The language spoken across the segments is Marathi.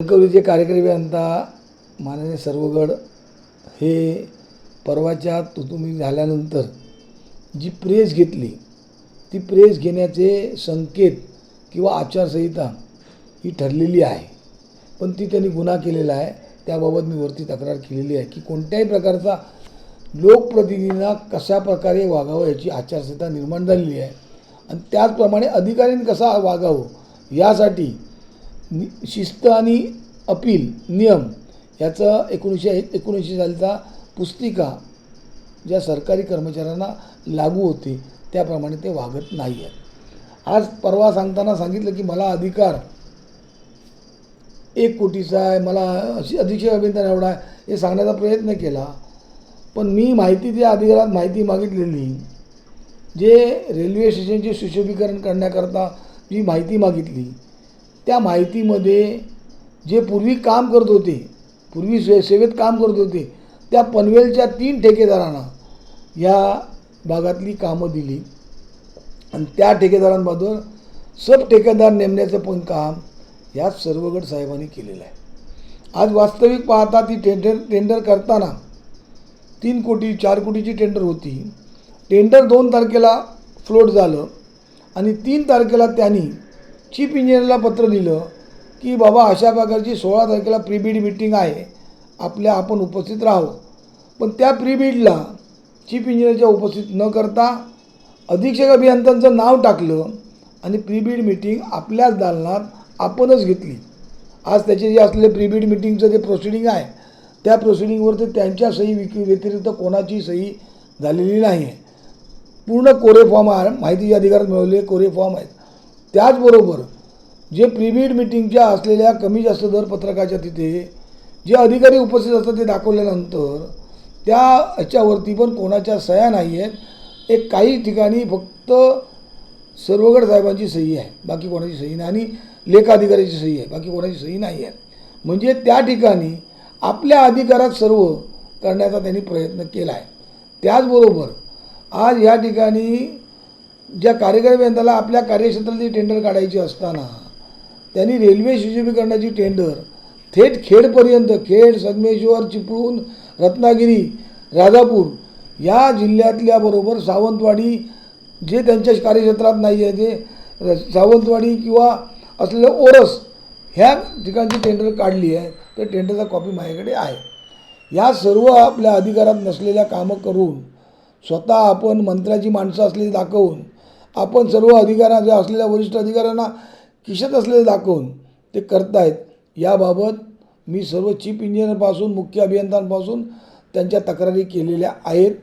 कवलीचे कार्यकारी अभियंता माननीय सर्वगड. हे परवाच्या तुतुमी झाल्यानंतर जी प्रेस घेतली ती प्रेस घेण्याचे संकेत किंवा आचारसंहिता ही ठरलेली आहे. पण ती त्यांनी गुन्हा केलेला आहे. त्याबाबत मी वरती तक्रार केलेली आहे की कोणत्याही प्रकारचा लोकप्रतिनिधींना कशा प्रकारे वागावं याची आचारसंहिता निर्माण झालेली आहे. आणि त्याचप्रमाणे अधिकाऱ्यांनी कसा वागावं यासाठी नि- शिस्त आणि अपील नियम याचं एकोणीसशे एकोणऐंशी सालचा पुस्तिका ज्या सरकारी कर्मचाऱ्यांना लागू होते त्याप्रमाणे ते वागत नाही आहेत. आज परवा सांगताना सांगितलं की मला अधिकार एक कोटीचा आहे मला अशी अधीक्षक अभियंता एवढा आहे हे सांगण्याचा प्रयत्न केला पण मी माहिती त्या अधिकारात माहिती मागितलेली जे रेल्वे स्टेशनचे सुशोभीकरण करण्याकरता जी माहिती मागितली त्या माहितीमध्ये जे पूर्वी काम करत होते पूर्वी से सेवेत काम करत होते त्या पनवेलच्या तीन ठेकेदारांना या भागातली कामं दिली. आणि त्या ठेकेदारांमधून सब ठेकेदार नेमण्याचं पण काम या सर्वगड साहेबांनी केलेलं आहे. आज वास्तविक पाहता ती टेंडर टेंडर करताना तीन कोटी चार कोटीची टेंडर होती. टेंडर दोन तारखेला फ्लोट झालं आणि तीन तारखेला त्यांनी चीफ इंजिनियरला पत्र दिलं की बाबा अशा प्रकारची सोळा तारखेला प्रीबिड मिटिंग आहे. आपल्या आपण उपस्थित राहू पण त्या प्रीबिडला चीफ इंजिनियरच्या उपस्थित न करता अधीक्षक अभियंत्यांचं नाव टाकलं आणि प्रीबिड मिटिंग आपल्याच दालनात आपणच घेतली. आज त्याचे जे असलेले प्रीबिड मिटिंगचं जे प्रोसिडिंग आहे त्या प्रोसिडिंगवरती त्यांच्या सही विकी व्यतिरिक्त कोणाची सही झालेली नाही आहे पूर्ण कोरे फॉर्म आहे. माहितीच्या अधिकारात मिळवलेले कोरे फॉर्म आहेत. त्याचबरोबर जे प्रीबिड मिटिंगच्या असलेल्या कमी जास्त दर पत्रकाच्या तिथे जे अधिकारी उपस्थित असतात ते दाखवल्यानंतर त्या ह्याच्यावरती पण कोणाच्या सह्या नाही आहेत. एक काही ठिकाणी फक्त सर्वगड साहेबांची सही आहे. बाकी कोणाची सही नाही आणि लेखाधिकाऱ्याची सही आहे. बाकी कोणाची सही नाही आहे. म्हणजे त्या ठिकाणी आपल्या अधिकारात सर्व करण्याचा त्यांनी प्रयत्न केला आहे त्याचबरोबर आज या ठिकाणी ज्या कार्यक्रम यंत्राला आपल्या कार्यक्षेत्रातली टेंडर काढायची असताना त्यांनी रेल्वे सुशोभीकरणाची टेंडर थेट खेडपर्यंत खेड संगमेश्वर चिपळूण रत्नागिरी राजापूर या जिल्ह्यातल्या बरोबर सावंतवाडी जे त्यांच्या कार्यक्षेत्रात नाही आहे ते र- सावंतवाडी किंवा असलेलं ओरस ह्या ठिकाणची टेंडर काढली आहे तर टेंडरचा कॉपी माझ्याकडे आहे. या सर्व आपल्या अधिकारात नसलेल्या कामं करून स्वतः आपण मंत्र्याची माणसं असलेली दाखवून आपण सर्व अधिकाऱ्या ज्या असलेल्या वरिष्ठ अधिकाऱ्यांना किशत असलेले दाखवून ते करतायत. याबाबत मी सर्व चीफ इंजिनियरपासून मुख्य अभियंत्यांपासून त्यांच्या तक्रारी केलेल्या आहेत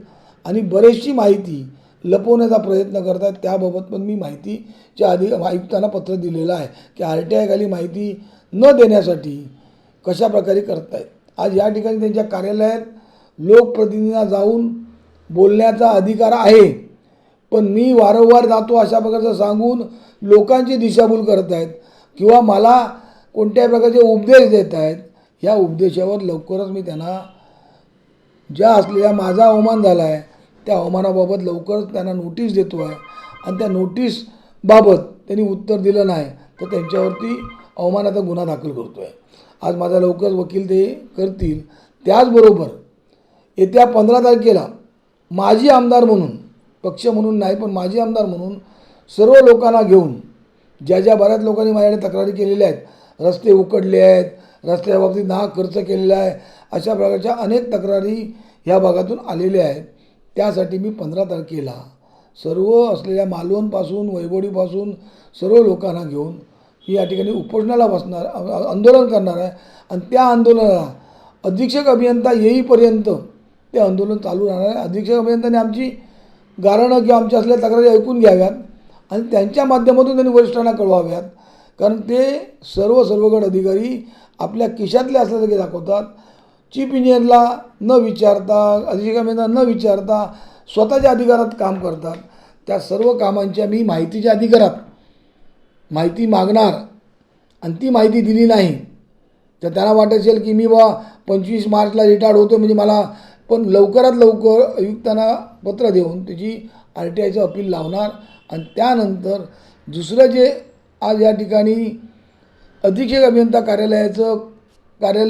आणि बरेचशी माहिती लपवण्याचा प्रयत्न करतात त्याबाबत पण मी माहितीच्या अधि आयुक्तांना पत्र दिलेलं आहे की आर टी आयखाली माहिती न देण्यासाठी कशा प्रकारे करतायत. आज या ठिकाणी त्यांच्या कार्यालयात लोकप्रतिनिधींना जाऊन बोलण्याचा अधिकार आहे. पण मी वारंवार जातो अशा प्रकारचं सांगून लोकांची दिशाभूल करत आहेत किंवा मला कोणत्याही प्रकारचे उपदेश देत आहेत ह्या उपदेशावर लवकरच मी त्यांना ज्या असलेल्या माझा अवमान झाला आहे त्या अवमानाबाबत लवकरच त्यांना नोटीस देतो आहे आणि त्या नोटीसबाबत त्यांनी उत्तर दिलं नाही तर त्यांच्यावरती अवमानाचा गुन्हा दाखल करतो आहे आज माझा लवकर वकील ते करतील. त्याचबरोबर येत्या पंधरा तारखेला माजी आमदार म्हणून पक्ष म्हणून नाही पण माजी आमदार म्हणून सर्व लोकांना घेऊन ज्या ज्या बऱ्याच लोकांनी माझ्याकडे तक्रारी केलेल्या आहेत रस्ते उकडले आहेत रस्त्या बाबतीत नाहक खर्च केलेला आहे अशा प्रकारच्या अनेक तक्रारी ह्या भागातून आलेल्या आहेत. त्यासाठी मी पंधरा तारखेला सर्व असलेल्या मालवणपासून वैभवडीपासून सर्व लोकांना घेऊन मी या ठिकाणी उपोषणाला बसणार आंदोलन करणार आहे. आणि त्या आंदोलनाला अधीक्षक अभियंता येईपर्यंत ते आंदोलन चालू राहणार आहे. अधीक्षक अभियंत्याने आमची गारणं किंवा आमच्या असल्या तक्रारी ऐकून घ्याव्यात आणि त्यांच्या माध्यमातून त्यांनी वरिष्ठांना कळवाव्यात. कारण ते सर्व सर्वगड अधिकारी आपल्या खिशातले असल्यासारखे दाखवतात. चीफ इंजिनियरला न विचारता अधिकाऱ्यांना न विचारता स्वतःच्या अधिकारात काम करतात. त्या सर्व कामांच्या मी माहितीच्या अधिकारात माहिती मागणार आणि ती माहिती दिली नाही तर त्यांना वाटत असेल की मी बा पंचवीस मार्चला रिटायर्ड होतो म्हणजे मला पण लवकरात लवकर आयुक्तांना पत्र देऊन त्याची आर टी आयचं अपील लावणार आणि त्यानंतर दुसरं जे आज या ठिकाणी अधीक्षक अभियंता कार्यालयाचं कार्यालय